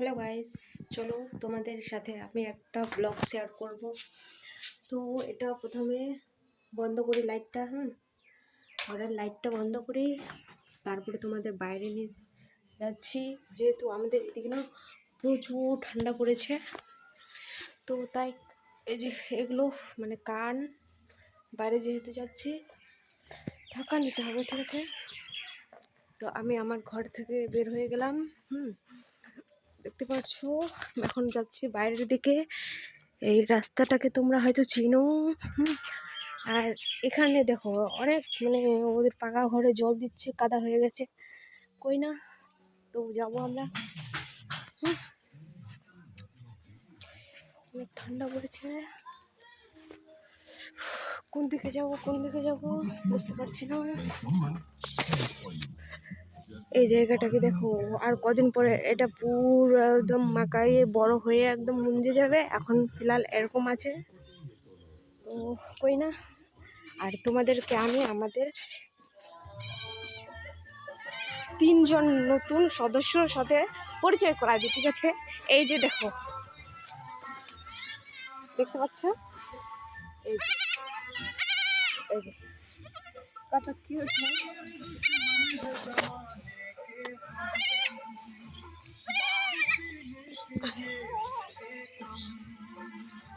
Hello guys চলো তোমাদের সাথে আমি একটা ব্লগ শেয়ার করব। তো এটা প্রথমে বন্ধ করি লাইটটা হুম? ঘরের লাইটটা বন্ধ করি, তারপরে তোমাদের বাইরে নিয়ে যাচ্ছি। যেহেতু আমাদের এদিকে না প্রচুর ঠান্ডা পড়েছে, তো তাই এই যে এগুলো মানে কান, বাইরে যেহেতু যাচ্ছি, ঢাকা নিতে হবে, ঠিক আছে? তো আমি আমার ঘর থেকে বের হয়ে গেলাম, হুম? দেখতে পাচ্ছ? এখন যাচ্ছি বাইরের দিকে। এই রাস্তাটাকে তোমরা হয়তো চিনো। আর এখানে দেখো, অনেক মানে ওদের পাকা ঘরে জল দিচ্ছে, কাদা হয়ে গেছে। কই না? তো যাব আমরা। অনেক ঠান্ডা পড়েছে। কোন দিকে যাব, কোন দিকে যাব বুঝতে পারছি না। এই জায়গাটাকে দেখো, আর কদিন পরে এটা পুরো একদম মাকাইয়ে বড় হয়ে একদম মুঞ্জে যাবে। এখন ফিলহাল এরকম আছে। তো কই না? আর তোমাদেরকে আমি আমাদের তিনজন নতুন সদস্যর সাথে পরিচয় করা দিই, ঠিক আছে? এই যে দেখো। দেখতে পাচ্ছ? এই যে। এই যে। কত কিউট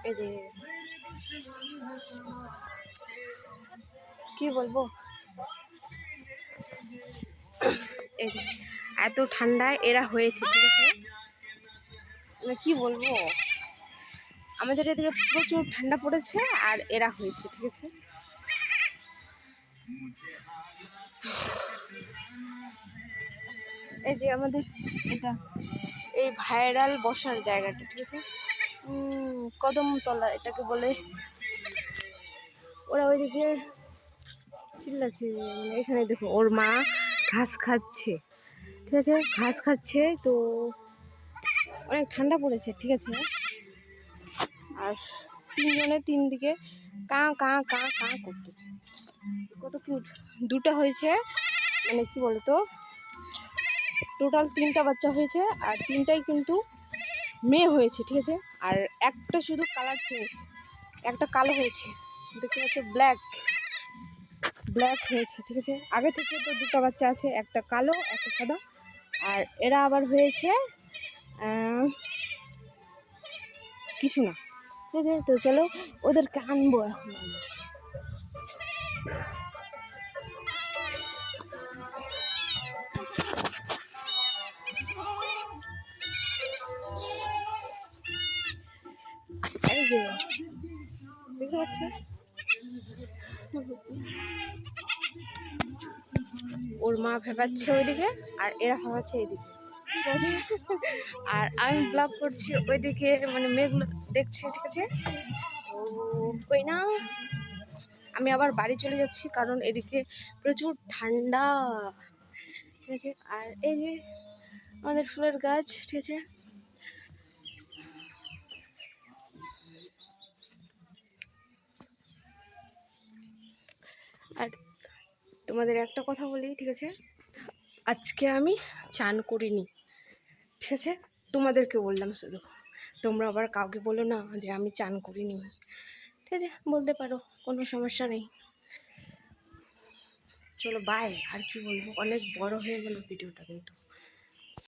এই যে, কি বলব? এই যে, এত ঠান্ডায় এরা হয়েছে, ঠিক আছে? মানে কি বলব? আমাদের এদিকে প্রচুর ঠান্ডা পড়েছে আর এরা হয়েছে, ঠিক আছে? এই যে আমাদের এটা, এই ভাইরাল বসার জায়গাটা, ঠিক আছে? কদমতলা এটাকে বলে। ওরা ওইদিকে চিল্লাচ্ছে মানে এখানে দেখো, ওর মা ঘাস খাচ্ছে, ঠিক আছে? ঘাস খাচ্ছে, তো অনেক ঠান্ডা পড়েছে, ঠিক আছে? আর তিনজনে তিন দিকে কাঁ কাঁ কাঁ কাঁ করতেছে। কত কিউট দুটো হয়েছে মানে কি বলতো? টোটাল তিনটা বাচ্চা হয়েছে আর তিনটাই কিন্তু মেয়ে হয়েছে, ঠিক আছে? আর একটা শুধু কালার চেঞ্জ একটা কালো হয়েছে, দেখতে পাচ্ছ ব্ল্যাক ব্ল্যাক হয়েছে, ঠিক আছে? আগে থেকে তো দুটো বাচ্চা আছে, একটা কালো, একটা সাদা, আর এরা আবার হয়েছে কিছু না, ঠিক আছে? তো চলো, ওদেরকে আনব এখন যে ওর মা ভেবাচ্ছে ওইদিকে আর এরা ভাবাচ্ছে এদিকে আর আমি ব্লগ করছি ওইদিকে মানে মেঘগুলো দেখছি, ঠিক আছে? কই না? আমি আবার বাড়ি চলে যাচ্ছি কারণ এদিকে প্রচুর ঠান্ডা। ঠিক আছে? আর এই যে আমাদের ফুলের গাছ, ঠিক আছে? আর তোমাদের একটা কথা বলি, ঠিক আছে? আজকে আমি চান করিনি, ঠিক আছে? তোমাদেরকে বললাম শুধু তোমরা আবার কাউকে বলো না যে আমি চান করিনি, ঠিক আছে? বলতে পারো, কোনো সমস্যা নেই। চলো বাই আর কি বলব? অনেক বড় হয়ে গেল ভিডিওটা কিন্তু।